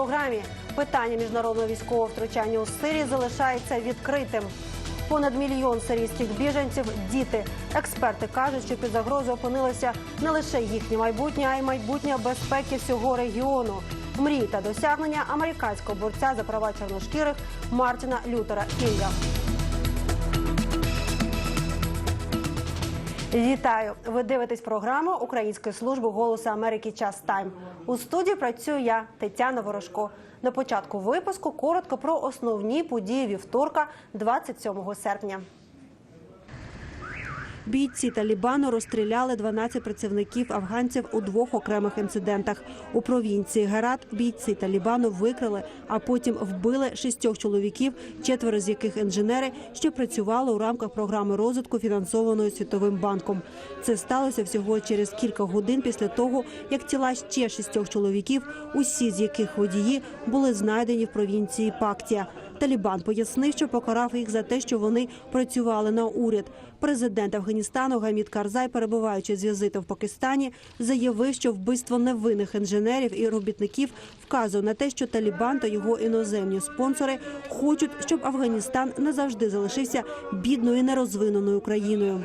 програмі. Питання міжнародного військового втручання у Сирії залишається відкритим. Понад мільйон сирійських біженців діти. Експерти кажуть, що під загрозою опинилося не лише їхнє майбутнє, а й майбутнє безпеки всього регіону. Мрії та досягнення американського борця за права чорношкірих Мартіна Лютера Кінга. Вітаю! Ви дивитесь програму Української служби голосу Америки Час Тайм. У студії працюю я, Тетяна Ворожко. На початку випуску коротко про основні події вівторка, 27 серпня. Бійці Талібану розстріляли 12 працівників афганців у двох окремих інцидентах. У провінції Герат бійці Талібану викрили, а потім вбили шістьох чоловіків, четверо з яких інженери, що працювали у рамках програми розвитку, фінансованої світовим банком. Це сталося всього через кілька годин після того, як тіла ще шістьох чоловіків, усі з яких водії були знайдені в провінції Пактія. Талібан пояснив, що покарав їх за те, що вони працювали на уряд. Президент Афганістану Гамід Карзай, перебуваючи з візитом в Пакистані, заявив, що вбивство невинних інженерів і робітників вказує на те, що Талібан та його іноземні спонсори хочуть, щоб Афганістан назавжди залишився бідною нерозвиненою країною.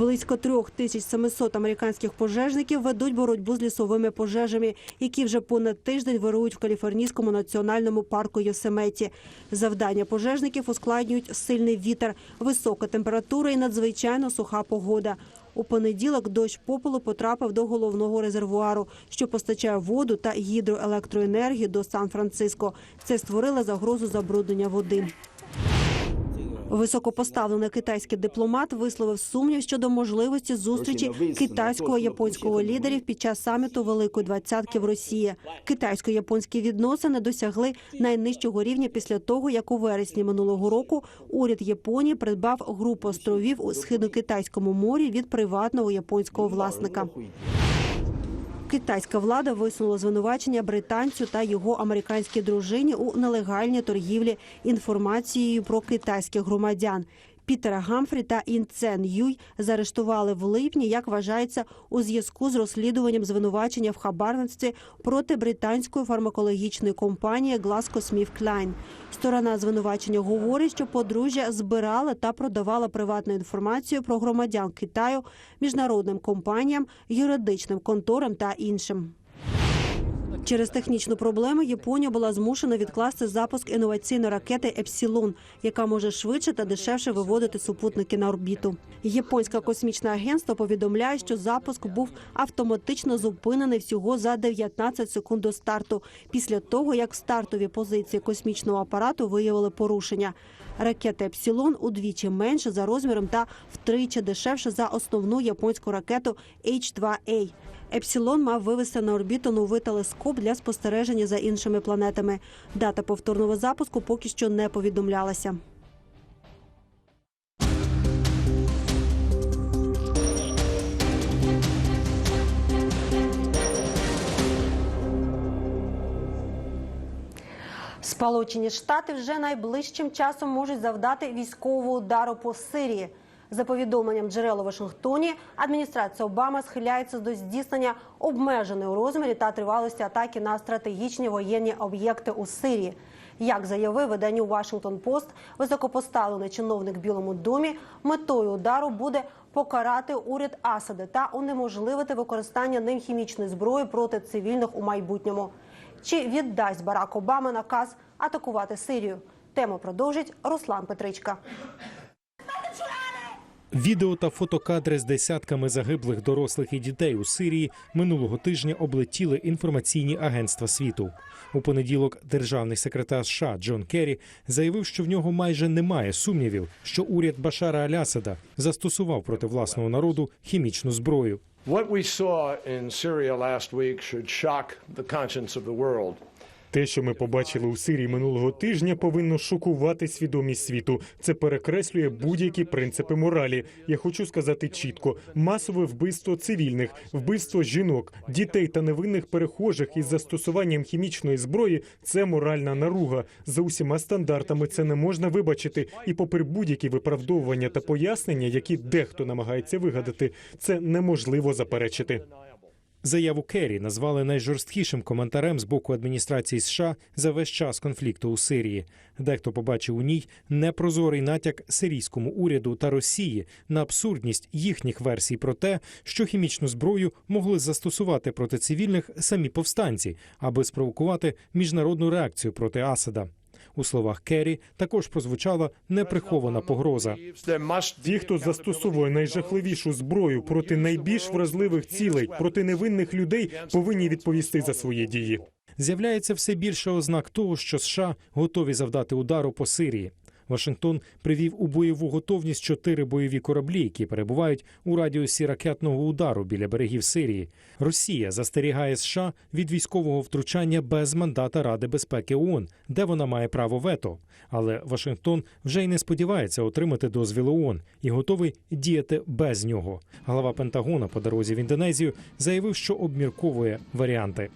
Близько 3700 американських пожежників ведуть боротьбу з лісовими пожежами, які вже понад тиждень вирують в каліфорнійському національному парку Йосеметі. Завдання пожежників ускладнюють сильний вітер, висока температура і надзвичайно суха погода. У понеділок дощ попелу потрапив до головного резервуару, що постачає воду та гідроелектроенергію до Сан-Франциско. Це створило загрозу забруднення води. Високопоставлений китайський дипломат висловив сумнів щодо можливості зустрічі китайського японського лідерів під час саміту Великої двадцятки в Росії. Китайсько-японські відносини досягли найнижчого рівня після того, як у вересні минулого року уряд Японії придбав групу островів у східно-китайському морі від приватного японського власника. Китайська влада висунула звинувачення британцю та його американській дружині у нелегальній торгівлі інформацією про китайських громадян. Пітера Гамфрі та Інцен Юй заарештували в липні, як вважається, у зв'язку з розслідуванням звинувачення в хабарництві проти британської фармакологічної компанії GlaxoSmithKline. Сторона звинувачення говорить, що подружжя збирала та продавала приватну інформацію про громадян Китаю міжнародним компаніям, юридичним конторам та іншим. Через технічну проблему Японія була змушена відкласти запуск інноваційної ракети Епсілон, яка може швидше та дешевше виводити супутники на орбіту. Японське космічне агентство повідомляє, що запуск був автоматично зупинений всього за 19 секунд до старту, після того як стартові позиції космічного апарату виявили порушення. Ракета Епсілон удвічі менше за розміром та втричі дешевше за основну японську ракету H-2A. Епсілон мав вивести на орбіту новий телескоп для спостереження за іншими планетами. Дата повторного запуску поки що не повідомлялася. Сполучені Штати вже найближчим часом можуть завдати військового удару по Сирії. За повідомленням джерел у Вашингтоні, адміністрація Обами схиляється до здійснення обмеженої у розмірі та тривалості атаки на стратегічні воєнні об'єкти у Сирії. Як заявив виданню Washington Post, високопоставлений чиновник в Білому домі, метою удару буде покарати уряд Асади та унеможливити використання ним хімічної зброї проти цивільних у майбутньому. Чи віддасть Барак Обама наказ атакувати Сирію? Тему продовжить Руслан Петричка. Відео та фотокадри з десятками загиблих дорослих і дітей у Сирії минулого тижня облетіли інформаційні агентства світу. У понеділок державний секретар США Джон Керрі заявив, що в нього майже немає сумнівів, що уряд Башара Алясада застосував проти власного народу хімічну зброю. What we saw in Syria last week should shock the conscience of the world. Те, що ми побачили у Сирії минулого тижня, повинно шокувати свідомість світу. Це перекреслює будь-які принципи моралі. Я хочу сказати чітко: масове вбивство цивільних, вбивство жінок, дітей та невинних перехожих із застосуванням хімічної зброї це моральна наруга. За усіма стандартами це не можна вибачити. І, попри будь-які виправдовування та пояснення, які дехто намагається вигадати, це неможливо заперечити. Заяву Керрі назвали найжорсткішим коментарем з боку адміністрації США за весь час конфлікту у Сирії. Дехто побачив у ній непрозорий натяк сирійському уряду та Росії на абсурдність їхніх версій про те, що хімічну зброю могли застосувати проти цивільних самі повстанці, аби спровокувати міжнародну реакцію проти Асада. У словах Керрі також прозвучала неприхована погроза. Ті, хто застосовує найжахливішу зброю проти найбільш вразливих цілей, проти невинних людей, повинні відповісти за свої дії. З'являється все більше ознак того, що США готові завдати удару по Сирії. Вашингтон привів у бойову готовність чотири бойові кораблі, які перебувають у радіусі ракетного удару біля берегів Сирії. Росія застерігає США від військового втручання без мандата Ради безпеки ООН, де вона має право вето. Але Вашингтон вже й не сподівається отримати дозвіл ООН і готовий діяти без нього. Глава Пентагона по дорозі в Індонезію заявив, що обмірковує варіанти.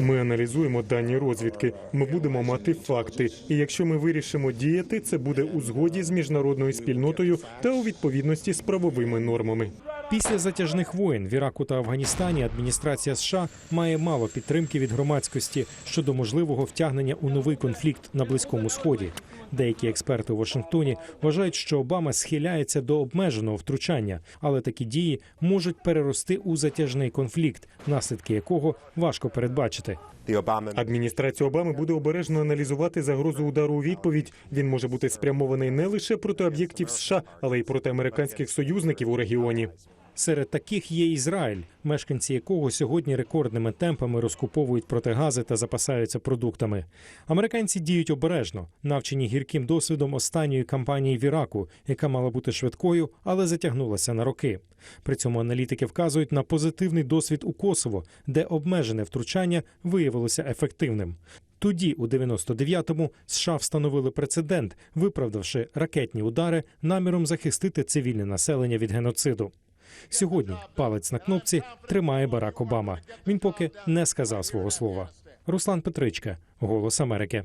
Ми аналізуємо дані розвідки. Ми будемо мати факти. І якщо ми вирішимо діяти, це буде у згоді з міжнародною спільнотою та у відповідності з правовими нормами. Після затяжних воєн в Іраку та Афганістані адміністрація США має мало підтримки від громадськості щодо можливого втягнення у новий конфлікт на близькому сході. Деякі експерти у Вашингтоні вважають, що Обама схиляється до обмеженого втручання, але такі дії можуть перерости у затяжний конфлікт, наслідки якого важко передбачити. Адміністрація Обами буде обережно аналізувати загрозу удару у відповідь. Він може бути спрямований не лише проти об'єктів США, але й проти американських союзників у регіоні. Серед таких є Ізраїль, мешканці якого сьогодні рекордними темпами розкуповують протигази та запасаються продуктами. Американці діють обережно, навчені гірким досвідом останньої кампанії в Іраку, яка мала бути швидкою, але затягнулася на роки. При цьому аналітики вказують на позитивний досвід у Косово, де обмежене втручання виявилося ефективним. Тоді, у 99-му, США встановили прецедент, виправдавши ракетні удари наміром захистити цивільне населення від геноциду. Сьогодні палець на кнопці тримає Барак Обама. Він поки не сказав свого слова. Руслан Петричка, Голос Америки.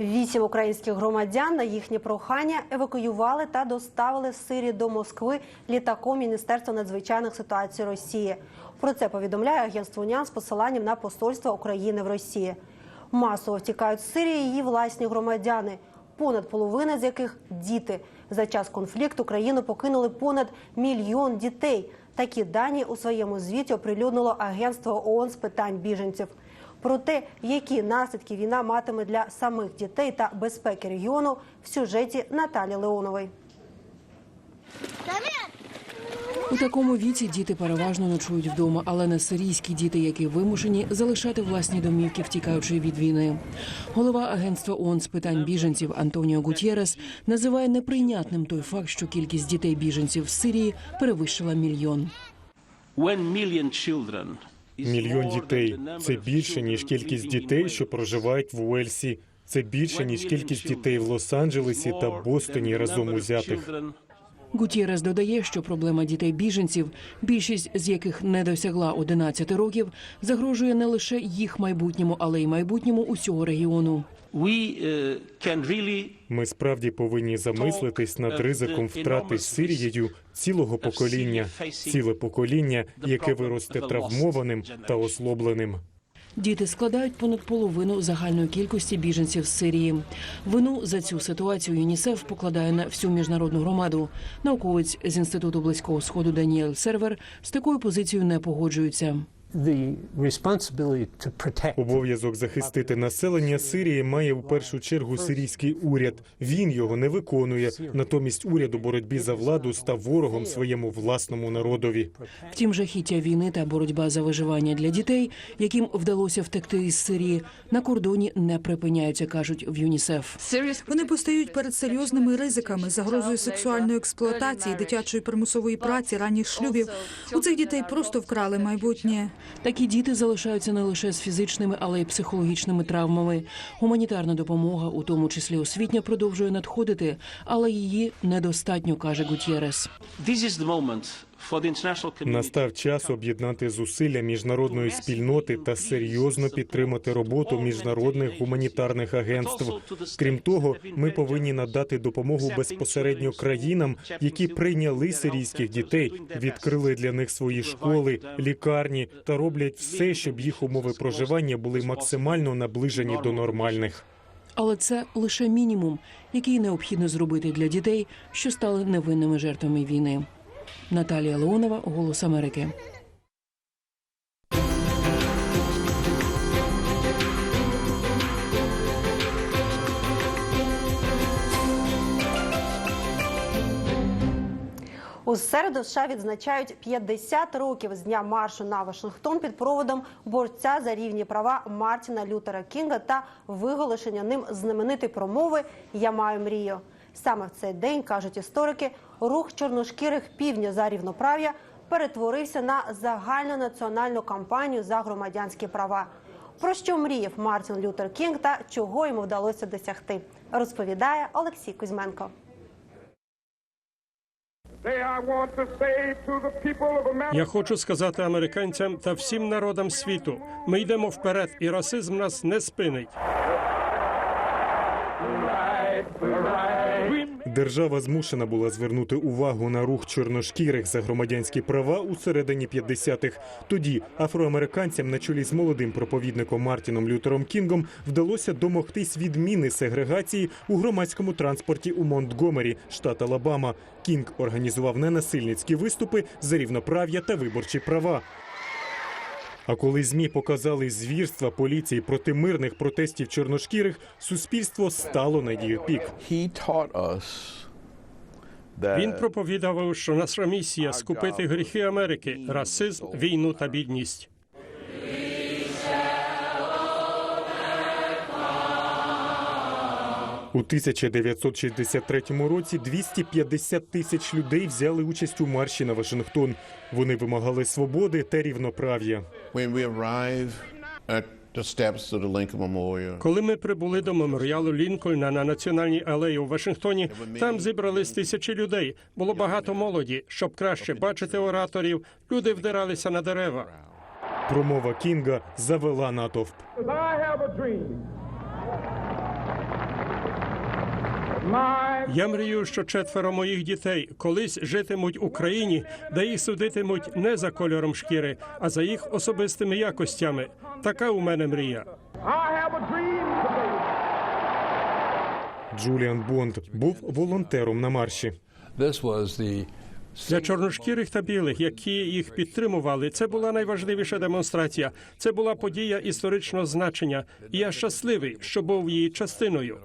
Вісім українських громадян на їхнє прохання евакуювали та доставили з Сирії до Москви літаком Міністерства надзвичайних ситуацій Росії. Про це повідомляє агентство УНЯН з посиланням на посольство України в Росії. Масово втікають з Сирії її власні громадяни, понад половина з яких діти. За час конфлікту країну покинули понад мільйон дітей. Такі дані у своєму звіті оприлюднило агентство ООН з питань біженців. Про те, які наслідки війна матиме для самих дітей та безпеки регіону, в сюжеті Наталі Леонової. У такому віці діти переважно ночують вдома, але не сирійські діти, які вимушені залишати власні домівки, втікаючи від війни. Голова агентства ООН з питань біженців Антоніо Гутєрес називає неприйнятним той факт, що кількість дітей біженців в Сирії перевищила мільйон. Мільйон дітей це більше ніж кількість дітей, що проживають в Уельсі. Це більше ніж кількість дітей в Лос-Анджелесі та Бостоні разом узятих. Гутєрес додає, що проблема дітей біженців, більшість з яких не досягла 11 років, загрожує не лише їх майбутньому, але й майбутньому усього регіону. Uh, Ми справді повинні замислитись над ризиком втрати Сирією цілого покоління, ціле покоління, яке виросте травмованим та ослобленим. Діти складають понад половину загальної кількості біженців з Сирії. Вину за цю ситуацію ЮНІСЕФ покладає на всю міжнародну громаду. Науковець з інституту близького сходу Даніель Сервер з такою позицією не погоджується. The responsibility to protect Обов'язок захистити населення Сирії має у першу чергу сирійський уряд. Він його не виконує. Натомість уряд у боротьбі за владу став ворогом своєму власному народові. Втім, жахіття війни та боротьба за виживання для дітей, яким вдалося втекти із Сирії, на кордоні не припиняються, кажуть в ЮНІСЕФ. Вони постають перед серйозними ризиками, загрозою сексуальної експлуатації, дитячої примусової праці, ранніх шлюбів. У цих дітей просто вкрали майбутнє. Такі діти залишаються не лише з фізичними, але й психологічними травмами. Гуманітарна допомога, у тому числі освітня, продовжує надходити, але її недостатньо, каже Гутєрес. is the moment Настав час об'єднати зусилля міжнародної спільноти та серйозно підтримати роботу міжнародних гуманітарних агентств. Крім того, ми повинні надати допомогу безпосередньо країнам, які прийняли сирійських дітей, відкрили для них свої школи, лікарні та роблять все, щоб їх умови проживання були максимально наближені до нормальних. Але це лише мінімум, який необхідно зробити для дітей, що стали невинними жертвами війни. Наталія Леонова, Голос Америки. У середу США відзначають 50 років з дня маршу на Вашингтон під проводом борця за рівні права Мартіна Лютера Кінга та виголошення ним знаменитої промови Я маю мрію. Саме в цей день кажуть історики, рух чорношкірих півдня за рівноправ'я перетворився на загальнонаціональну кампанію за громадянські права. Про що мріяв Мартін Лютер Кінг та чого йому вдалося досягти, розповідає Олексій Кузьменко. Я хочу сказати американцям та всім народам світу: ми йдемо вперед, і расизм нас не спинить. Держава змушена була звернути увагу на рух чорношкірих за громадянські права у середині 50-х. Тоді афроамериканцям на чолі з молодим проповідником Мартіном Лютером Кінгом вдалося домогтись відміни сегрегації у громадському транспорті у Монтгомері, штат Алабама. Кінг організував ненасильницькі виступи за рівноправ'я та виборчі права. А коли змі показали звірства поліції проти мирних протестів чорношкірих, суспільство стало на її пік. He taught Він проповідав, що наша місія скупити гріхи Америки, расизм, війну та бідність. У 1963 році 250 тисяч людей взяли участь у марші на Вашингтон. Вони вимагали свободи та рівноправ'я. When we arrive at the steps of the Lincoln Memorial, Коли ми прибули до меморіалу Лінкольна на національній алеї у Вашингтоні, там зібрались тисячі людей. Було багато молоді. Щоб краще бачити ораторів, люди вдиралися на дерева. Промова Кінга завела натовп. Я мрію, що четверо моїх дітей колись житимуть в Україні, де їх судитимуть не за кольором шкіри, а за їх особистими якостями. Така у мене мрія. Джуліан Бонд був волонтером на марші. Для чорношкірих та білих, які їх підтримували, це була найважливіша демонстрація. Це була подія історичного значення. І я щасливий, що був її частиною.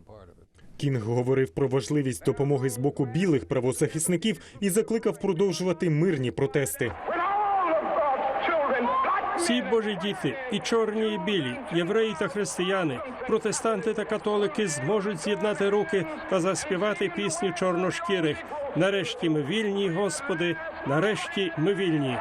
Кінг говорив про важливість допомоги з боку білих правозахисників і закликав продовжувати мирні протести. Всі божі діти, і чорні, і білі, євреї та християни, протестанти та католики зможуть з'єднати руки та заспівати пісню чорношкірих. Нарешті ми вільні, Господи, нарешті ми вільні.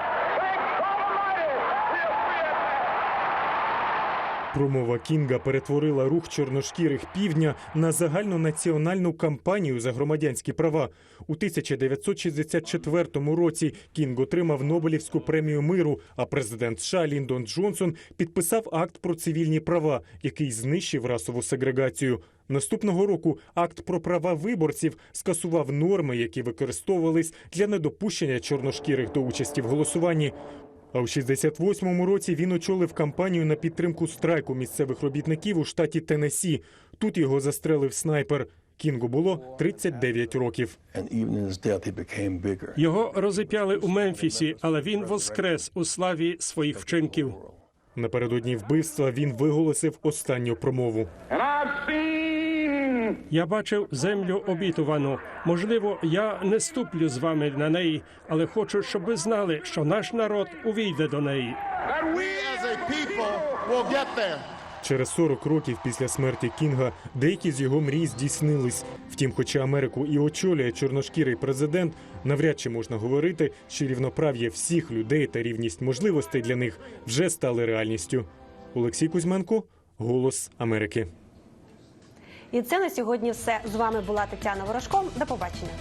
Промова Кінга перетворила рух чорношкірих півдня на загальнонаціональну кампанію за громадянські права. У 1964 році Кінг отримав Нобелівську премію миру. А президент США Ліндон Джонсон підписав акт про цивільні права, який знищив расову сегрегацію. Наступного року акт про права виборців скасував норми, які використовувались для недопущення чорношкірих до участі в голосуванні. А у 68-му році він очолив кампанію на підтримку страйку місцевих робітників у штаті Теннессі. Тут його застрелив снайпер. Кінгу було 39 років. Його розіп'яли у Мемфісі, але він воскрес у славі своїх вчинків. Напередодні вбивства він виголосив останню промову. Я бачив землю обітувану. Можливо, я не ступлю з вами на неї, але хочу, щоб ви знали, що наш народ увійде до неї. Через 40 років після смерті Кінга деякі з його мрій здійснились. Втім, хоча Америку і очолює чорношкірий президент, навряд чи можна говорити, що рівноправ'я всіх людей та рівність можливостей для них вже стали реальністю. Олексій Кузьменко, Голос Америки. І це на сьогодні все. З вами була Тетяна Ворожко. До побачення.